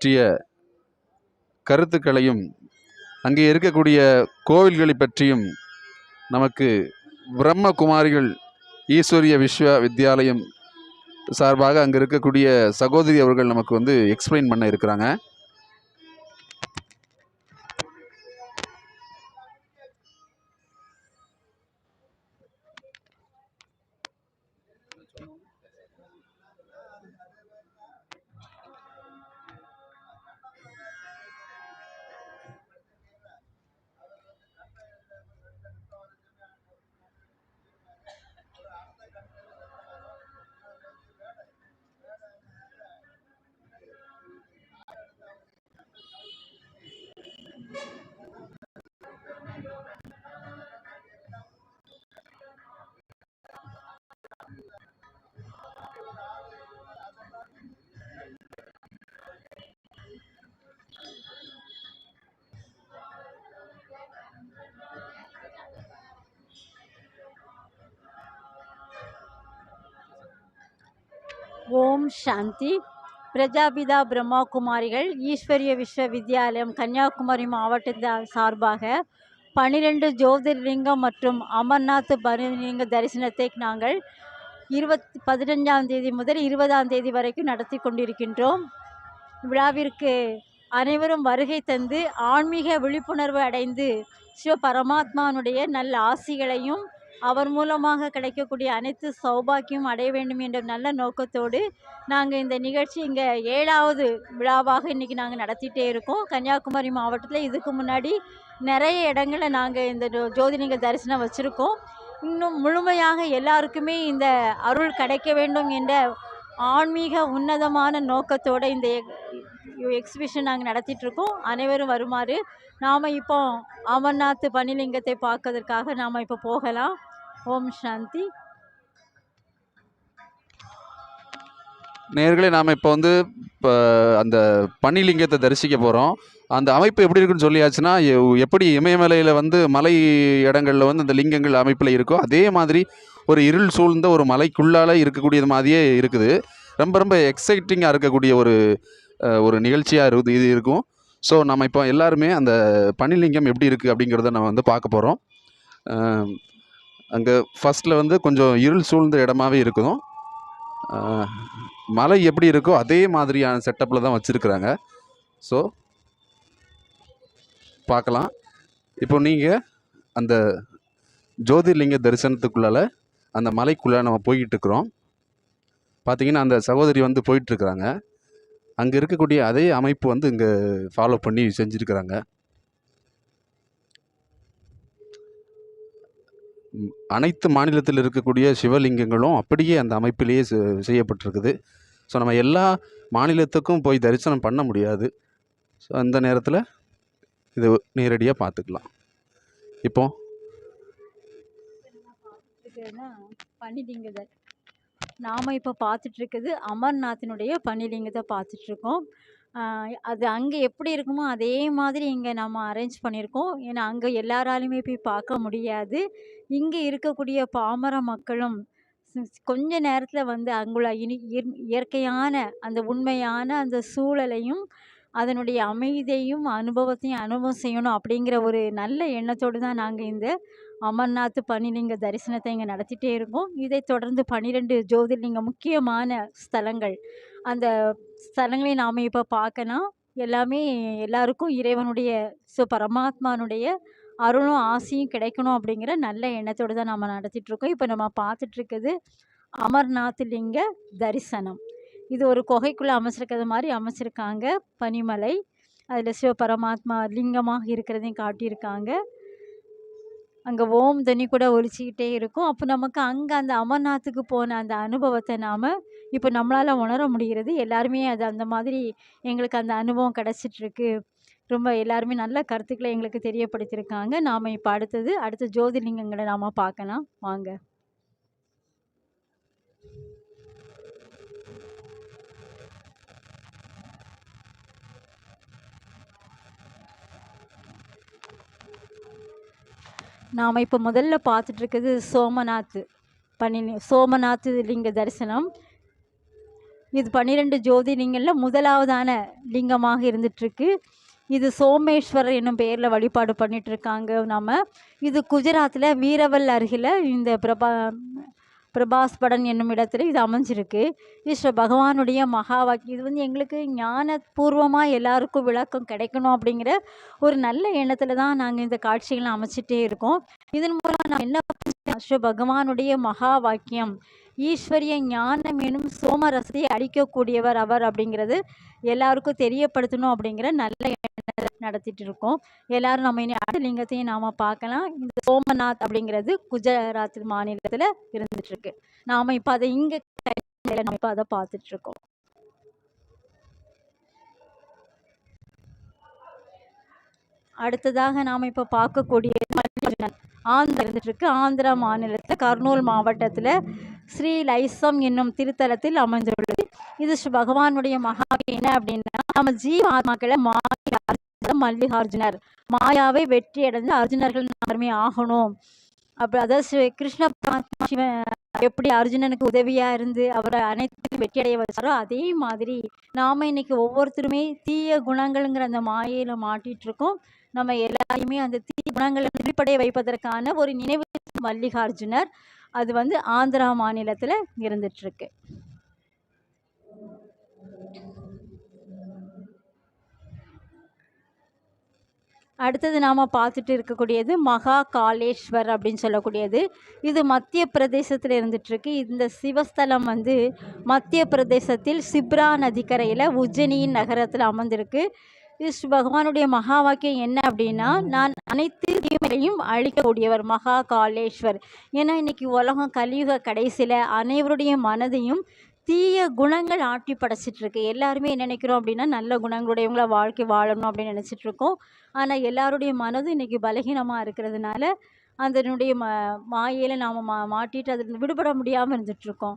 பற்றிய கருத்துக்களையும் அங்கே இருக்கக்கூடிய கோவில்களை பற்றியும் நமக்கு பிரம்மகுமாரிகள் ஈஸ்வரிய விஸ்வ வித்யாலயம் சார்பாக அங்கே இருக்கக்கூடிய சகோதரி அவர்கள் நமக்கு வந்து எக்ஸ்பிளைன் பண்ண இருக்கிறாங்க. ஓம் சாந்தி. பிரஜாபிதா பிரம்மா குமாரிகள் ஈஸ்வரிய விஸ்வவித்யாலயம் கன்னியாகுமரி மாவட்டத்தின் சார்பாக பன்னிரெண்டு ஜோதிர்லிங்கம் மற்றும் அமர்நாத் பனிலிங்க தரிசனத்தை நாங்கள் இருபத் பதினஞ்சாம் தேதி முதல் இருபதாம் தேதி வரைக்கும் நடத்தி கொண்டிருக்கின்றோம். விழாவிற்கு அனைவரும் வருகை தந்து ஆன்மீக விழிப்புணர்வு அடைந்து சிவ பரமாத்மானுடைய நல்ல ஆசிகளையும் அவர் மூலமாக கிடைக்கக்கூடிய அனைத்து சௌபாக்கியம் அடைய வேண்டும் என்ற நல்ல நோக்கத்தோடு நாங்கள் இந்த நிகழ்ச்சி இங்கே ஏழாவது விழாவாக இன்றைக்கி நாங்கள் நடத்திட்டே இருக்கோம். கன்னியாகுமரி மாவட்டத்தில் இதுக்கு முன்னாடி நிறைய இடங்களில் நாங்கள் இந்த ஜோ- ஜோதிலிங்க தரிசனம் வச்சுருக்கோம். இன்னும் முழுமையாக எல்லாருக்குமே இந்த அருள் கிடைக்க வேண்டும் என்ற ஆன்மீக உன்னதமான நோக்கத்தோடு இந்த எக்ஸிபிஷன் நாங்கள் நடத்திட்டுருக்கோம் அனைவரும் வருமாறு நாம் இப்போ அமர்நாத் பனிலிங்கத்தை பார்க்கறதுக்காக நாம் இப்போ போகலாம். ஓம் சாந்தி. நேர்களே நாம் இப்போ வந்து இப்போ அந்த பனிலிங்கத்தை தரிசிக்க போகிறோம் அந்த அமைப்பு எப்படி இருக்குன்னு சொல்லியாச்சுன்னா எப்படி இமயமலையில் வந்து மலை இடங்களில் வந்து அந்த லிங்கங்கள் அமைப்பில் இருக்கோ அதே மாதிரி ஒரு இருள் சூழ்ந்த ஒரு மலைக்குள்ளால் இருக்கக்கூடியது மாதிரியே இருக்குது. ரொம்ப ரொம்ப எக்ஸைட்டிங்காக இருக்கக்கூடிய ஒரு ஒரு நிகழ்ச்சியாக இருக்குது இது இருக்கும். ஸோ நம்ம இப்போ எல்லாருமே அந்த பனிலிங்கம் எப்படி இருக்குது அப்படிங்கிறத நம்ம வந்து பார்க்க போகிறோம் அங்கே ஃபஸ்ட்டில் வந்து கொஞ்சம் இருள் சூழ்ந்த இடமாவே இருக்கும் மலை எப்படி இருக்கோ அதே மாதிரியான செட்டப்பில் தான் வச்சுருக்குறாங்க. ஸோ பார்க்கலாம். இப்போ நீங்கள் அந்த ஜோதிர்லிங்க தரிசனத்துக்குள்ளால அந்த மலைக்குள்ளே நம்ம போய்கிட்டு இருக்கிறோம் பார்த்தீங்கன்னா அந்த சகோதரி வந்து போயிட்டுருக்குறாங்க. அங்கே இருக்கக்கூடிய அதே அமைப்பு வந்து இங்கே ஃபாலோ பண்ணி செஞ்சுருக்குறாங்க. அனைத்து மாநிலத்தில் இருக்கக்கூடிய சிவலிங்கங்களும் அப்படியே அந்த அமைப்பிலேயே செ- செய்யப்பட்டிருக்குது. ஸோ நம்ம எல்லா மாநிலத்துக்கும் போய் தரிசனம் பண்ண முடியாது. ஸோ அந்த நேரத்தில் இது நேரடியாக பார்த்துக்கலாம் இப்போ? இதுன்னா பனிலிங்க நாம் இப்போ பார்த்துட்ருக்குது அமர்நாத்தினுடைய பனிலிங்கத்தை பார்த்துட்ருக்கோம் அது அங்கே எப்படி இருக்குமோ அதே மாதிரி இங்கே நம்ம அரேஞ்ச் பண்ணியிருக்கோம். ஏன்னா அங்கே எல்லாராலையுமே போய் பார்க்க முடியாது. இங்கே இருக்கக்கூடிய பாமர மக்களும் கொஞ்ச நேரத்தில் வந்து அங்குள்ள இனி இயற்கையான அந்த உண்மையான அந்த சூழலையும் அதனுடைய அமைதியையும் அனுபவத்தையும் அனுபவம் செய்யணும் அப்படிங்கிற ஒரு நல்ல எண்ணத்தோடு தான் நாங்கள் இந்த அமர்நாத் பனிலிங்க தரிசனத்தை இங்கே நடத்திட்டே இருக்கோம். இதை தொடர்ந்து பன்னிரெண்டு ஜோதிர்லிங்க முக்கியமான ஸ்தலங்கள். அந்த ஸ்தலங்களை நாம் இப்போ பார்க்கலாம் எல்லாமே எல்லாருக்கும் இறைவனுடைய ஸோ பரமாத்மானுடைய அருளும் ஆசையும் கிடைக்கணும் அப்படிங்கிற நல்ல எண்ணத்தோடு தான் நம்ம நடத்திட்டுருக்கோம் இப்போ நம்ம பார்த்துட்ருக்குது அமர்நாத் லிங்க தரிசனம். இது ஒரு குகைக்குள்ளே அமைச்சிருக்கிறது மாதிரி அமைச்சிருக்காங்க பனிமலை. அதில் சிவ பரமாத்மா லிங்கமாக இருக்கிறதையும் காட்டியிருக்காங்க. அங்கே ஓம் தனி கூட ஒலிச்சிக்கிட்டே இருக்கும். அப்போ நமக்கு அங்கே அந்த அமர்நாத்துக்கு போன அந்த அனுபவத்தை நாம் இப்போ நம்மளால் உணர முடிகிறது. எல்லாருமே அது அந்த மாதிரி எங்களுக்கு அந்த அனுபவம் கிடச்சிட்ருக்கு. ரொம்ப எல்லாருமே நல்ல கருத்துக்களை எங்களுக்கு தெரியப்படுத்தியிருக்காங்க. நாம் இப்போ அடுத்தது அடுத்த ஜோதிலிங்கங்களை நாம் பார்க்கலாம். வாங்க. நாம் இப்போ முதல்ல பார்த்துட்ருக்குது சோமநாத் பன்னி சோமநாத் லிங்க தரிசனம். இது பன்னிரெண்டு ஜோதிலிங்கங்களில் முதலாவதான லிங்கமாக இருந்துகிட்ருக்கு இது சோமேஸ்வரர் என்னும் பெயரில் வழிபாடு பண்ணிகிட்ருக்காங்க இருக்காங்க நம்ம இது குஜராத்தில் வீரவல் அருகில் இந்த பிரபா பிரபாஸ்படன் என்னும் இடத்துல இது அமைஞ்சிருக்கு. ஈஸ்வர பகவானுடைய மகா வாக்கியம். இது வந்து எங்களுக்கு ஞானபூர்வமாக எல்லாருக்கும் விளக்கம் கிடைக்கணும் அப்படிங்கிற ஒரு நல்ல எண்ணத்தில் தான் நாங்கள் இந்த காட்சிகளை அமைச்சிட்டே இருக்கோம். இதன் மூலம் நான் என்ன புரிஞ்சுக்கிட்டேன்? பகவானுடைய மகா வாக்கியம். ஈஸ்வரிய ஞானம் எனும் சோமரசத்தை அடிக்கக்கூடியவர் அவர் அப்படிங்கிறது எல்லாருக்கும் தெரியப்படுத்தணும் அப்படிங்கிற நல்ல எண்ணம் நடத்திட்டு இருக்கோம் எல்லாரும் நம்ம இனி அடுத்த லிங்கத்தையும் நாம பார்க்கலாம். இந்த சோமநாத் அப்படிங்கிறது குஜராத் மாநிலத்தில் இருந்துட்டு இருக்கு நாம இப்போ அதை இங்கே நம்ம இப்போ அதை பார்த்துட்டு இருக்கோம் அடுத்ததாக நாம் இப்போ பார்க்கக்கூடிய மல்லிகார்ஜுனன் ஆந்திரா இருந்துட்டு இருக்கு ஆந்திரா மாநிலத்தில் கர்னூல் மாவட்டத்தில் ஸ்ரீ லைசம் என்னும் திருத்தலத்தில் அமைந்துள்ளது. இது பகவானுடைய மகா என்ன அப்படின்னா நம்ம ஜீவ ஆத்மாக்களை மா அர்ஜுனர், மல்லிகார்ஜுனர் மாயாவை வெற்றி அடைந்து அர்ஜுனர்கள் யாருமே ஆகணும். அப்படி அதாவது கிருஷ்ண பரமாத்மா சிவன் எப்படி அர்ஜுனனுக்கு உதவியா இருந்து அவரை அனைத்தையும் வெற்றி அடைய வச்சாரோ அதே மாதிரி நாம இன்னைக்கு ஒவ்வொருத்தருமே தீய குணங்கள்ங்கிற அந்த மாயையில மாட்டிட்டு இருக்கோம் நம்ம எல்லாரையுமே அந்த தீய குணங்களை வெளிப்படைய வைப்பதற்கான ஒரு நினைவு மல்லிகார்ஜுனர். அது வந்து ஆந்திரா மாநிலத்துல இருந்துட்டு அடுத்தது நாம் பார்த்துட்டு இருக்கக்கூடியது மகா காளேஸ்வர் அப்படின்னு சொல்லக்கூடியது. இது மத்திய பிரதேசத்தில் இருந்துகிட்ருக்கு இந்த சிவஸ்தலம் வந்து மத்திய பிரதேசத்தில் சிப்ரா நதிக்கரையில் உஜ்ஜனியின் நகரத்தில் அமர்ந்திருக்கு. இது ஸ்ரீ பகவானுடைய மகா வாக்கியம் என்ன அப்படின்னா நான் அனைத்து தீமைகளையும் அழிக்கக்கூடியவர் மகா காலேஸ்வர் ஏன்னா இன்னைக்கு உலகம் கலியுக கடைசியில் அனைவருடைய மனதையும் தீய குணங்கள் ஆட்டி படைச்சிட்ருக்கு. எல்லாருமே என்ன நினைக்கிறோம் அப்படின்னா நல்ல குணங்களுடையவங்கள வாழ்க்கை வாழணும் அப்படின்னு நினச்சிட்ருக்கோம். ஆனால் எல்லாருடைய மனதும் இன்றைக்கி பலகீனமாக இருக்கிறதுனால அதனுடைய ம மாயையில் நாம் மா மாட்டிட்டு அதில் விடுபட முடியாமல் இருந்துகிட்ருக்கோம்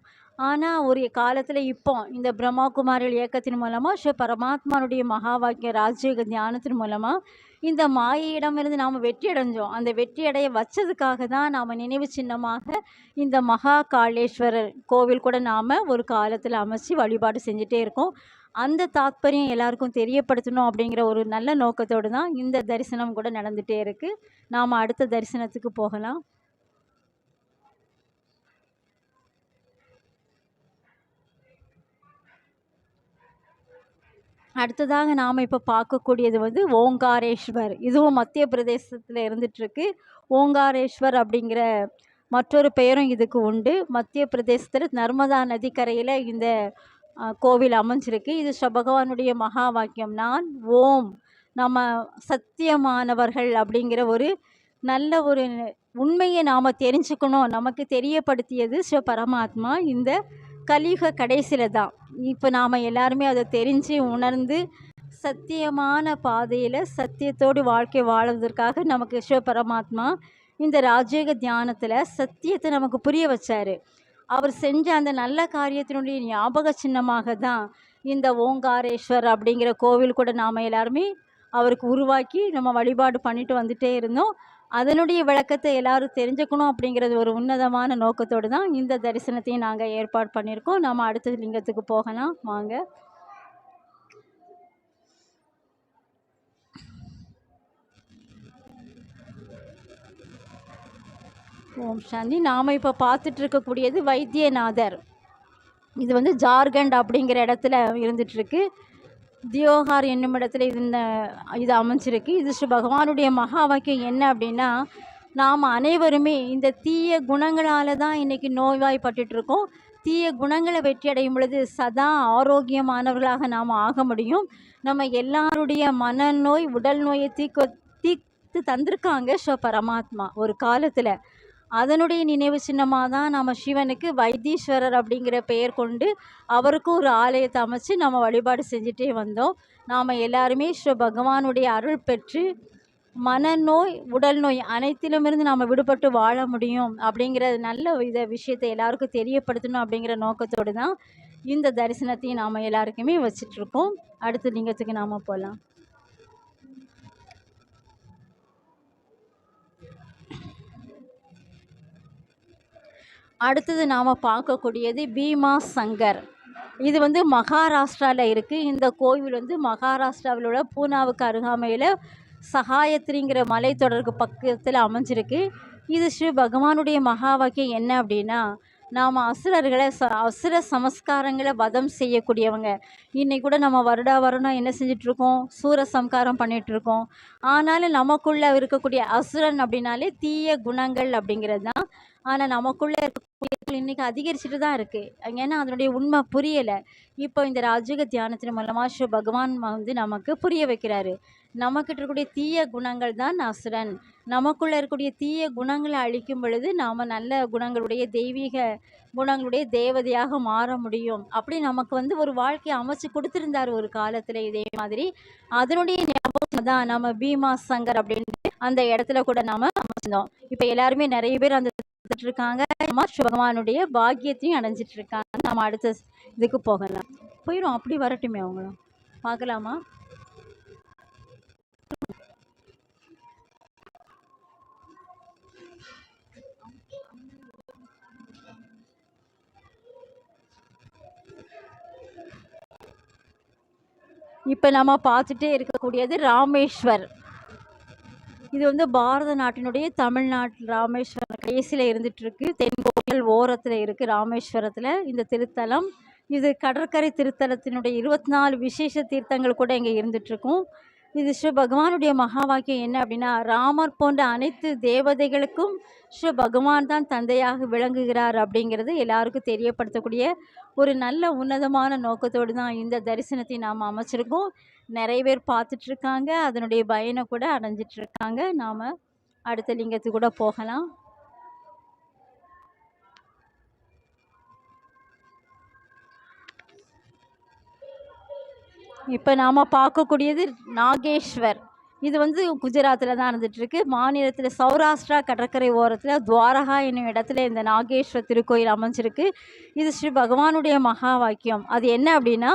ஆனால் ஒரு காலத்தில் இப்போ இந்த பிரம்மா குமாரிகள் இயக்கத்தின் மூலமாக ஸ்ரீ பரமாத்மானுடைய மகா வாக்கிய ராஜயோக தியானத்தின் மூலமாக இந்த மாயையிடமிருந்து நாம் வெற்றி அடைஞ்சோம். அந்த வெற்றி அடைய வச்சதுக்காக தான் நாம் நினைவு சின்னமாக இந்த மகா காளேஸ்வரர் கோவில் கூட நாம் ஒரு காலத்தில் அமைச்சு வழிபாடு செஞ்சுட்டே இருக்கோம். அந்த தாத்பரியம் எல்லாருக்கும் தெரியப்படுத்தணும் அப்படிங்கிற ஒரு நல்ல நோக்கத்தோடு தான் இந்த தரிசனம் கூட நடந்துகிட்டே இருக்குது நாம் அடுத்த தரிசனத்துக்கு போகலாம். அடுத்ததாக நாம் இப்போ பார்க்கக்கூடியது வந்து ஓங்காரேஸ்வர் இதுவும் மத்திய பிரதேசத்தில் இருந்துகிட்ருக்கு ஓங்காரேஸ்வர் அப்படிங்கிற மற்றொரு பெயரும் இதுக்கு உண்டு. மத்திய பிரதேசத்தில் நர்மதா நதிக்கரையில் இந்த கோவில் அமைஞ்சிருக்கு. இது ஸ்ரீ பகவானுடைய மகா வாக்கியம். நான் ஓம் நம்ம சத்தியமானவர்கள் அப்படிங்கிற ஒரு நல்ல ஒரு உண்மையை நாம் தெரிஞ்சுக்கணும். நமக்கு தெரியப்படுத்தியது ஸ்ரீ பரமாத்மா இந்த கலியுக கடைசியில் தான். இப்போ நாம் எல்லாருமே அதை தெரிஞ்சு உணர்ந்து சத்தியமான பாதையில் சத்தியத்தோடு வாழ்க்கை வாழ்வதற்காக நமக்கு சிவ பரமாத்மா இந்த ராஜயோக தியானத்தில் சத்தியத்தை நமக்கு புரிய வச்சார். அவர் செஞ்ச அந்த நல்ல காரியத்தினுடைய ஞாபக சின்னமாக தான் இந்த ஓங்காரேஸ்வர் அப்படிங்கிற கோவில் கூட நாம் எல்லாருமே அவருக்கு உருவாக்கி நம்ம வழிபாடு பண்ணிட்டு வந்துட்டே இருந்தோம். அதனுடைய விளக்கத்தை எல்லாரும் தெரிஞ்சுக்கணும் அப்படிங்கிறது ஒரு உன்னதமான நோக்கத்தோடு தான் இந்த தரிசனத்தையும் நாங்கள் ஏற்பாடு பண்ணியிருக்கோம். நம்ம அடுத்த லிங்கத்துக்கு போகலாம். வாங்க. ஓம் சாந்தி. நாம் இப்போ பார்த்துட்டு இருக்கக்கூடியது வைத்தியநாதர். இது வந்து ஜார்க்கண்ட் அப்படிங்கிற இடத்துல இருந்துகிட்ருக்கு தியோகார் என்னும் இடத்துல இது இந்த இது அமைஞ்சிருக்கு. இது ஸ்ரீ பகவானுடைய மகா வாக்கியம் என்ன அப்படின்னா நாம் அனைவருமே இந்த தீய குணங்களால் தான் இன்றைக்கி நோய்வாய்ப்பட்டுட்டு இருக்கோம் தீய குணங்களை வெற்றி அடையும் பொழுது சதா ஆரோக்கியமானவர்களாக நாம் ஆக முடியும். நம்ம எல்லாருடைய மனநோய் உடல் நோயை தீக்க தீர்த்து தந்திருக்காங்க ஸோ பரமாத்மா. ஒரு காலத்தில் அதனுடைய நினைவு சின்னமாக தான் நம்ம சிவனுக்கு வைத்தீஸ்வரர் அப்படிங்கிற பெயர் கொண்டு அவருக்கும் ஒரு ஆலயத்தை அமைச்சு நம்ம வழிபாடு செஞ்சுட்டே வந்தோம். நாம் எல்லாருமே ஸ்ரீ பகவானுடைய அருள் பெற்று மனநோய் உடல் நோய் அனைத்திலுமிருந்து நாம் விடுபட்டு வாழ முடியும் அப்படிங்கிற நல்ல இதை விஷயத்தை எல்லாருக்கும் தெரியப்படுத்தணும் அப்படிங்கிற நோக்கத்தோடு தான் இந்த தரிசனத்தையும் நாம் எல்லாருக்குமே வச்சிட்ருக்கோம் அடுத்த லிங்கத்துக்கு நாம் போகலாம் அடுத்தது நாம் பார்க்கக்கூடியது பீமா சங்கர். இது வந்து மகாராஷ்டிராவில் இருக்குது இந்த கோவில் வந்து மகாராஷ்டிராவில் உள்ள பூனாவுக்கு அருகாமையில் சகாயத்ரிங்கிற மலைத்தொடருக்கு பக்கத்தில் அமைஞ்சிருக்கு. இது ஸ்ரீ பகவானுடைய மகா வாக்கியம் என்ன அப்படின்னா நாம் அசுரர்களை ச அசுர சமஸ்காரங்களை வதம் செய்யக்கூடியவங்க. இன்னைக்கு கூட நம்ம வருடா வருடம் என்ன செஞ்சிட்ருக்கோம் சூர சம்காரம் பண்ணிகிட்ருக்கோம் ஆனாலும் நமக்குள்ளே இருக்கக்கூடிய அசுரன் அப்படின்னாலே தீய குணங்கள் அப்படிங்கிறது தான். ஆனால் நமக்குள்ளே இருக்க இருக்கக்கூடிய இன்றைக்கி அதிகரிச்சுட்டு தான் இருக்குது ஏன்னா அதனுடைய உண்மை புரியலை. இப்போ இந்த ராஜயோக தியானத்தின் மூலமாக ஸ்ரீ பகவான் வந்து நமக்கு புரிய வைக்கிறாரு. நமக்கிட்ட இருக்கக்கூடிய தீய குணங்கள் தான் அசுரன். நமக்குள்ளே இருக்கக்கூடிய தீய குணங்களை அழிக்கும் பொழுது நாம் நல்ல குணங்களுடைய தெய்வீக குணங்களுடைய தேவதையாக மாற முடியும். அப்படி நமக்கு வந்து ஒரு வாழ்க்கையை அமைச்சு கொடுத்துருந்தார் ஒரு காலத்தில் இதே மாதிரி. அதனுடைய ஞாபகம் தான் நம்ம பீமா சங்கர் அப்படின்ட்டு அந்த இடத்துல கூட நாம் வச்சிருந்தோம். இப்போ எல்லாருமே நிறைய பேர் அந்த இருக்காங்க. ஸ்ரீ பகவானுடைய பாக்கியத்தையும் அடைஞ்சிட்டு இருக்காங்க. நம்ம அடுத்த இதுக்கு போகலாம். போயிடும் அப்படி வரட்டுமே அவங்களும். பார்க்கலாமா? இப்போ நம்ம பார்த்துட்டே இருக்கக்கூடியது ராமேஸ்வர். இது வந்து பாரத நாட்டினுடைய தமிழ்நாட்டு ராமேஸ்வரம் கடைசியில் இருந்துகிட்ருக்கு தென்கோவில் ஓரத்தில் இருக்குது ராமேஸ்வரத்தில் இந்த திருத்தலம். இது கடற்கரை திருத்தலத்தினுடைய இருபத்தி நாலு விசேஷ தீர்த்தங்கள் கூட இங்கே இருந்துகிட்ருக்கும் இது ஸ்ரீ பகவானுடைய மகா வாக்கியம் என்ன அப்படின்னா ராமர் போன்ற அனைத்து தேவதைகளுக்கும் ஸ்ரீ பகவான் தான் தந்தையாக விளங்குகிறார் அப்படிங்கிறது எல்லாருக்கும் தெரியப்படுத்தக்கூடிய ஒரு நல்ல உன்னதமான நோக்கத்தோடு தான் இந்த தரிசனத்தை நாம் அமைச்சிருக்கோம். நிறைய பேர் பார்த்துட்ருக்காங்க அதனுடைய பயனை கூட அடைஞ்சிட்ருக்காங்க நாம் அடுத்த லிங்கத்துக்கு கூட போகலாம். இப்போ நாம் பார்க்கக்கூடியது நாகேஸ்வர். இது வந்து குஜராத்தில் தான் இருந்துகிட்ருக்கு மாநிலத்தில் சௌராஷ்டிரா கடற்கரை ஓரத்தில் துவாரகா என்னும் இடத்துல இந்த நாகேஸ்வர் திருக்கோயில் அமைஞ்சிருக்கு. இது ஸ்ரீ பகவானுடைய மகா வாக்கியம். அது என்ன அப்படின்னா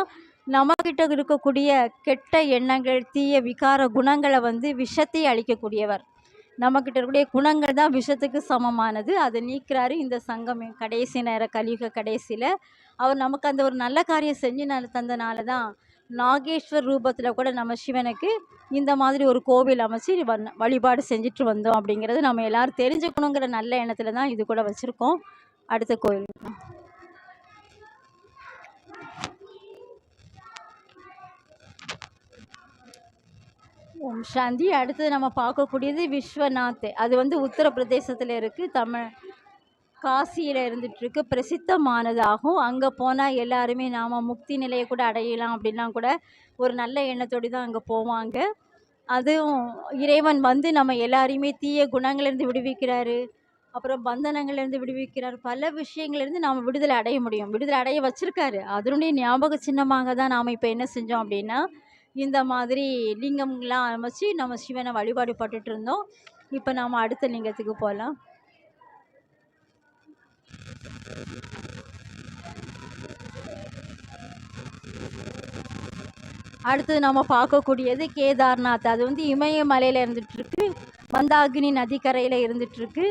நம்மக்கிட்ட இருக்கக்கூடிய கெட்ட எண்ணங்கள் தீய விகார குணங்களை வந்து விஷத்தை அளிக்கக்கூடியவர் நம்மக்கிட்ட இருக்கக்கூடிய குணங்கள் தான் விஷத்துக்கு சமமானது. அதை நீக்கிறாரு இந்த சங்கம் கடைசி நேர கலியுக கடைசியில். அவர் நமக்கு அந்த ஒரு நல்ல காரியம் செஞ்சு ந தந்தனால தான் நாகேஸ்வர் ரூபத்தில் கூட நம்ம சிவனுக்கு இந்த மாதிரி ஒரு கோவில் அமைச்சு வழிபாடு செஞ்சுட்டு வந்தோம் அப்படிங்கிறது நம்ம எல்லாரும் தெரிஞ்சுக்கணுங்கிற நல்ல எண்ணத்தில் தான் இது கூட வச்சுருக்கோம். அடுத்த கோவில் ஓம் சாந்தி. அடுத்தது நம்ம பார்க்கக்கூடியது விஸ்வநாத். அது வந்து உத்தரப்பிரதேசத்தில் இருக்குது தமிழ் காசியில் இருந்துகிட்ருக்கு பிரசித்தமானதாகும் அங்கே போனால் எல்லாருமே நாம் முக்தி நிலையை கூட அடையலாம் அப்படின்லாம் கூட ஒரு நல்ல எண்ணத்தோடு தான் அங்கே போவாங்க. அதுவும் இறைவன் வந்து நம்ம எல்லாரையுமே தீய குணங்கள்லேருந்து விடுவிக்கிறாரு. அப்புறம் பந்தனங்கள்லேருந்து விடுவிக்கிறார். பல விஷயங்கள்லேருந்து நாம் விடுதலை அடைய முடியும். விடுதலை அடைய வச்சுருக்காரு. அதனுடைய ஞாபக சின்னமாக தான் நாம் இப்போ என்ன செஞ்சோம் அப்படின்னா இந்த மாதிரி லிங்கம்லாம் அமைச்சு நம்ம சிவனை வழிபாடு பட்டுட்டு இருந்தோம். இப்போ நாம் அடுத்த லிங்கத்துக்கு போகலாம் அடுத்தது நம்ம பார்க்கக்கூடியது கேதார்நாத். அது வந்து இமயமலையில் இருந்துகிட்ருக்கு மந்தாகினி நதிக்கரையில் இருந்துகிட்ருக்கு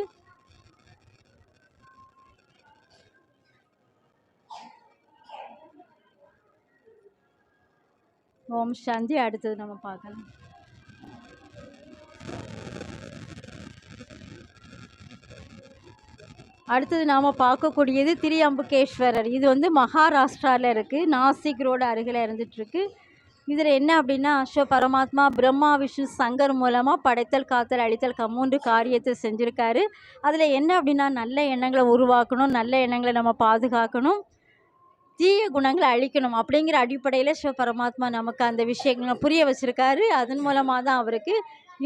ஓம் சாந்தி. அடுத்தது நம்ம பார்க்கலாம். அடுத்தது நாம் பார்க்கக்கூடியது திரியம்புகேஸ்வரர் இது வந்து மகாராஷ்டிராவில் இருக்குது நாசிக் ரோடு அருகில் இருந்துகிட்ருக்கு இதில் என்ன அப்படின்னா அஸ்வ பரமாத்மா பிரம்மா விஷ்ணு சங்கர் மூலமாக படைத்தல் காத்தல் அழித்தல் கம்மூன்று காரியத்தை செஞ்சுருக்காரு. அதில் என்ன அப்படின்னா நல்ல எண்ணங்களை உருவாக்கணும் நல்ல எண்ணங்களை நம்ம பாதுகாக்கணும் தீய குணங்களை அழிக்கணும் அப்படிங்கிற அடிப்படையில் சிவ பரமாத்மா நமக்கு அந்த விஷயங்களை புரிய வச்சுருக்காரு. அதன் மூலமாக தான் அவருக்கு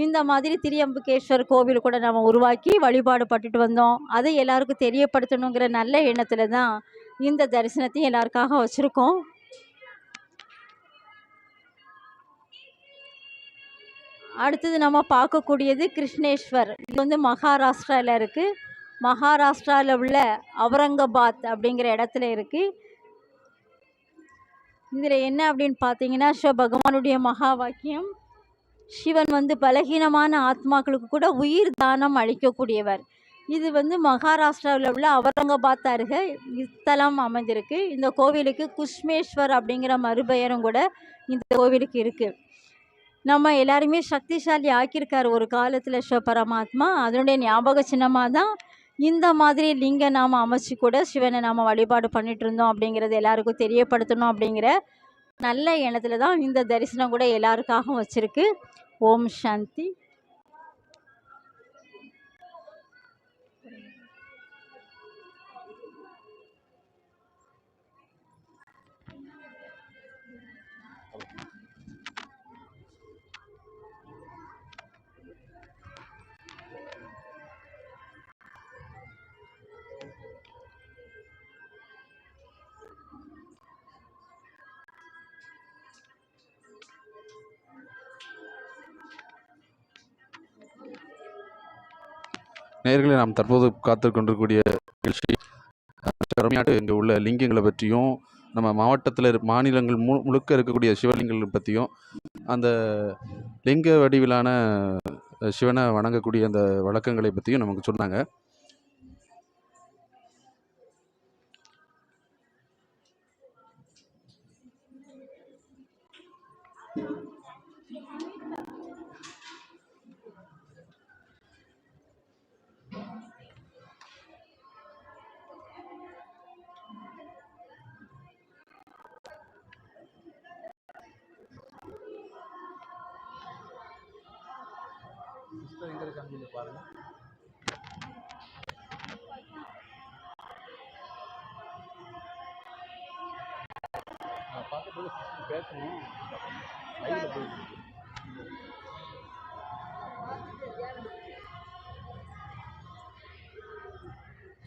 இந்த மாதிரி திரியம்புகேஸ்வர் கோவில் கூட நம்ம உருவாக்கி வழிபாடு பட்டுட்டு வந்தோம். அதை எல்லாருக்கும் தெரியப்படுத்தணுங்கிற நல்ல எண்ணத்தில் தான் இந்த தரிசனத்தையும் எல்லாருக்காக வச்சுருக்கோம். அடுத்தது நம்ம பார்க்கக்கூடியது கிருஷ்ணேஸ்வர். இது வந்து மகாராஷ்டிராவில் இருக்குது மகாராஷ்டிராவில் உள்ள அவுரங்கபாத் அப்படிங்கிற இடத்துல இருக்குது இதில் என்ன அப்படின்னு பார்த்தீங்கன்னா சிவ பகவானுடைய மகா வாக்கியம். சிவன் வந்து பலகீனமான ஆத்மாக்களுக்கு கூட உயிர் தானம் அளிக்கக்கூடியவர். இது வந்து மகாராஷ்டிராவில் உள்ள அவுரங்காபாத் அருகே இத்தலம் அமைந்திருக்கு இந்த கோவிலுக்கு குஷ்மேஸ்வர் அப்படிங்கிற மறுபெயரும் கூட இந்த கோவிலுக்கு இருக்குது நம்ம எல்லாருமே சக்திசாலி ஆக்கியிருக்கார் ஒரு காலத்தில் சிவ பரமாத்மா அதனுடைய ஞாபக சின்னமாக தான் இந்த மாதிரி லிங்க நாம் அமைச்சு கூட சிவனை நாம வழிபாடு பண்ணிட்டு இருந்தோம் அப்படிங்கிறது எல்லாருக்கும் தெரியப்படுத்தணும் அப்படிங்கிற நல்ல எண்ணத்தில் தான் இந்த தரிசனம் கூட எல்லாருக்காகவும் வச்சுருக்கு. ஓம் சாந்தி. நேர்களை நாம் தற்போது காத்து கொண்டிருக்கக்கூடிய நிகழ்ச்சி அருமையாட்டு இங்கே உள்ள லிங்கங்களை பற்றியும் நம்ம மாவட்டத்தில் இரு மாநிலங்கள் மு முழுக்க இருக்கக்கூடிய சிவலிங்கங்கள் பற்றியும் அந்த லிங்க வடிவிலான சிவனை வணங்கக்கூடிய அந்த வழக்கங்களை பற்றியும் நமக்கு சொன்னாங்க.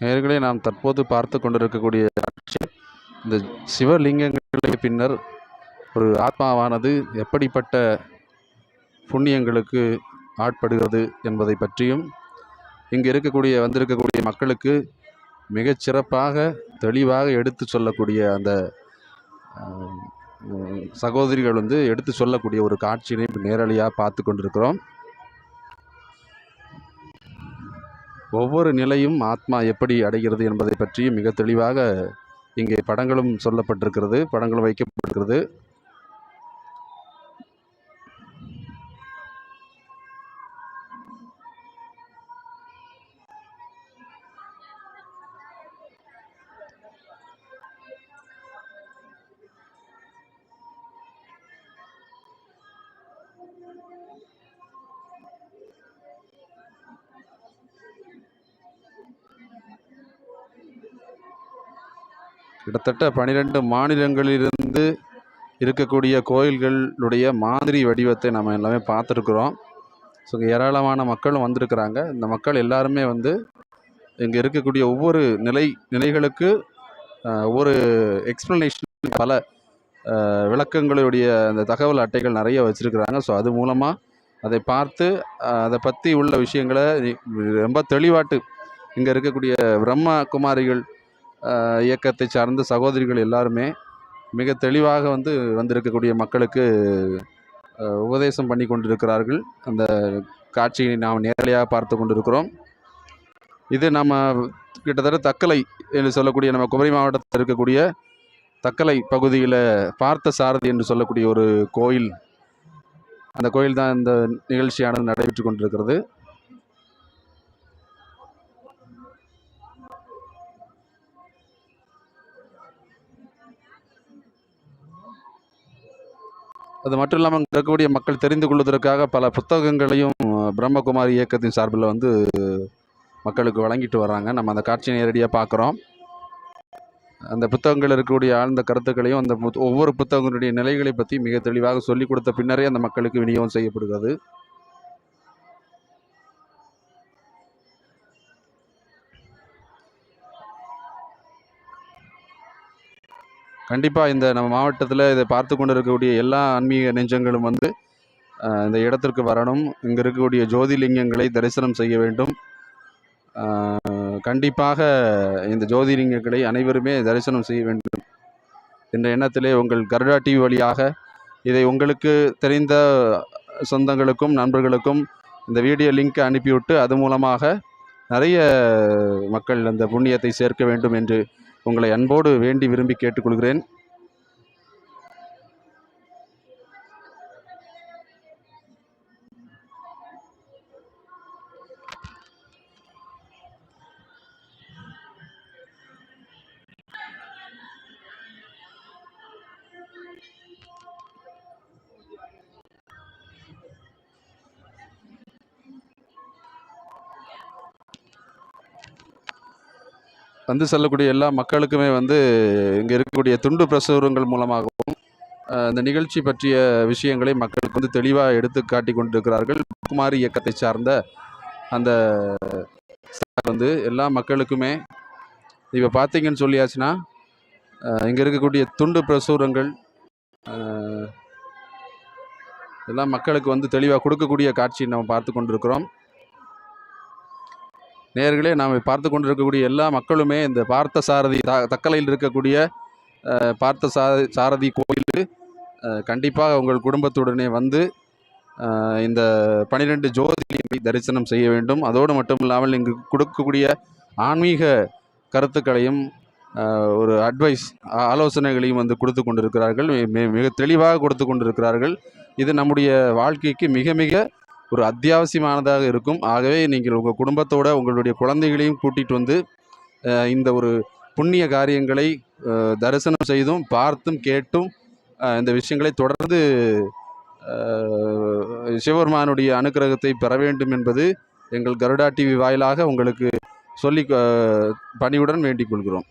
நேர்களை நாம் தற்போது பார்த்து கொண்டிருக்கக்கூடிய காட்சி இந்த சிவலிங்கங்களுக்கு பின்னர் ஒரு ஆத்மாவானது எப்படிப்பட்ட புண்ணியங்களுக்கு ஆட்படுகிறது என்பதை பற்றியும் இங்கு இருக்கக்கூடிய வந்திருக்கக்கூடிய மக்களுக்கு மிகச்சிறப்பாக தெளிவாக எடுத்து சொல்லக்கூடிய அந்த சகோதரிகள் வந்து எடுத்து சொல்லக்கூடிய ஒரு காட்சியினை நேரடியாக பார்த்து கொண்டிருக்கிறோம். ஒவ்வொரு நிலையும் ஆத்மா எப்படி அடைகிறது என்பதை பற்றி மிக தெளிவாக இங்கே படங்களும் சொல்லப்பட்டிருக்கிறது படங்களும் வைக்கப்பட்டிருக்கிறது. கிட்டத்தட்ட பனிரெண்டு மாநிலங்களிலிருந்து இருக்கக்கூடிய கோயில்களுடைய மாதிரி வடிவத்தை நம்ம எல்லாமே பார்த்துருக்குறோம். ஸோ இங்கே ஏராளமான மக்களும் வந்திருக்கிறாங்க. இந்த மக்கள் எல்லாருமே வந்து இங்கே இருக்கக்கூடிய ஒவ்வொரு நிலை நிலைகளுக்கு ஒவ்வொரு எக்ஸ்ப்ளனேஷன் பல விளக்கங்களுடைய அந்த தகவல் அட்டைகள் நிறைய வச்சுருக்கிறாங்க. ஸோ அது மூலமாக அதை பார்த்து அதை பற்றி உள்ள விஷயங்களை ரொம்ப தெளிவாட்டு இங்கே இருக்கக்கூடிய பிரம்ம குமாரிகள் இயக்கத்தை சார்ந்த சகோதரிகள் எல்லாருமே மிக தெளிவாக வந்து வந்திருக்கக்கூடிய மக்களுக்கு உபதேசம் பண்ணி கொண்டிருக்கிறார்கள். அந்த காட்சியை நாம் நேரடியாக பார்த்து கொண்டிருக்கிறோம். இது நம்ம கிட்டத்தட்ட தக்கலை என்று சொல்லக்கூடிய நம்ம குமரி மாவட்டத்தில் இருக்கக்கூடிய தக்கலை பகுதியில் பார்த்த சாரதி என்று சொல்லக்கூடிய ஒரு கோயில். அந்த கோயில் தான் இந்த நிகழ்ச்சியானது நடைபெற்று கொண்டிருக்கிறது. அது மட்டும் இல்லாமல் இருக்கக்கூடிய மக்கள் தெரிந்து கொள்வதற்காக பல புத்தகங்களையும் பிரம்மகுமாரி இயக்கத்தின் சார்பில் வந்து மக்களுக்கு வழங்கிட்டு வராங்க நம்ம அந்த காட்சியை நேரடியாக பார்க்குறோம். அந்த புத்தகங்கள் இருக்கக்கூடிய ஆழ்ந்த கருத்துக்களையும் அந்த புத்- ஒவ்வொரு புத்தகங்களுடைய நிலைகளை பற்றி மிக தெளிவாக சொல்லிக் கொடுத்த பின்னரே அந்த மக்களுக்கு விநியோகம் செய்யப்படுகிறது. கண்டிப்பாக இந்த நம்ம மாவட்டத்தில் இதை பார்த்து கொண்டு இருக்கக்கூடிய எல்லா ஆன்மீக நெஞ்சங்களும் வந்து இந்த இடத்திற்கு வரணும். இங்கே இருக்கக்கூடிய ஜோதிலிங்கங்களை தரிசனம் செய்ய வேண்டும். கண்டிப்பாக இந்த ஜோதிலிங்கங்களை அனைவருமே தரிசனம் செய்ய வேண்டும். என்ற எண்ணத்திலே உங்கள் கருடா டிவி வழியாக இதை உங்களுக்கு தெரிந்த சொந்தங்களுக்கும் நண்பர்களுக்கும் இந்த வீடியோ லிங்க்கை அனுப்பிவிட்டு அது மூலமாக நிறைய மக்கள் அந்த புண்ணியத்தை சேர்க்க வேண்டும் என்று உங்களை அன்போடு வேண்டி விரும்பி கேட்டுக்கொள்கிறேன். வந்து செல்லக்கூடிய எல்லா மக்களுக்குமே வந்து இங்கே இருக்கக்கூடிய துண்டு பிரசுரங்கள் மூலமாகவும் இந்த நிகழ்ச்சி பற்றிய விஷயங்களை மக்களுக்கு வந்து தெளிவாக எடுத்து காட்டி கொண்டிருக்கிறார்கள். குமாரி இயக்கத்தை சார்ந்த அந்த வந்து எல்லா மக்களுக்குமே இப்போ பார்த்தீங்கன்னு சொல்லியாச்சுன்னா இங்கே இருக்கக்கூடிய துண்டு பிரசுரங்கள் எல்லாம் மக்களுக்கு வந்து தெளிவாக கொடுக்கக்கூடிய காட்சி நம்ம பார்த்து கொண்டிருக்கிறோம். நேர்களே நாம் பார்த்து கொண்டிருக்கக்கூடிய எல்லா மக்களுமே இந்த பார்த்த சாரதி த தக்கலையில் இருக்கக்கூடிய பார்த்த சா சாரதி கோயில் கண்டிப்பாக உங்கள் குடும்பத்துடனே வந்து இந்த பனிரெண்டு ஜோதியை தரிசனம் செய்ய வேண்டும். அதோடு மட்டும் இல்லாமல் இங்கு கொடுக்கக்கூடிய ஆன்மீக கருத்துக்களையும் ஒரு அட்வைஸ் ஆலோசனைகளையும் வந்து கொடுத்து கொண்டிருக்கிறார்கள். மிக தெளிவாக கொடுத்து கொண்டிருக்கிறார்கள். இது நம்முடைய வாழ்க்கைக்கு மிக மிக ஒரு அத்தியாவசியமானதாக இருக்கும். ஆகவே நீங்கள் உங்கள் குடும்பத்தோடு உங்களுடைய குழந்தைகளையும் கூட்டிகிட்டு வந்து இந்த ஒரு புண்ணிய காரியங்களை தரிசனம் செய்தும் பார்த்தும் கேட்டும் இந்த விஷயங்களை தொடர்ந்து சிவபெருமானுடைய அனுக்கிரகத்தை பெற வேண்டும் என்பது எங்கள் கருடா டிவி வாயிலாக உங்களுக்கு சொல்லி பணிவுடன் வேண்டிக் கொள்கிறோம்.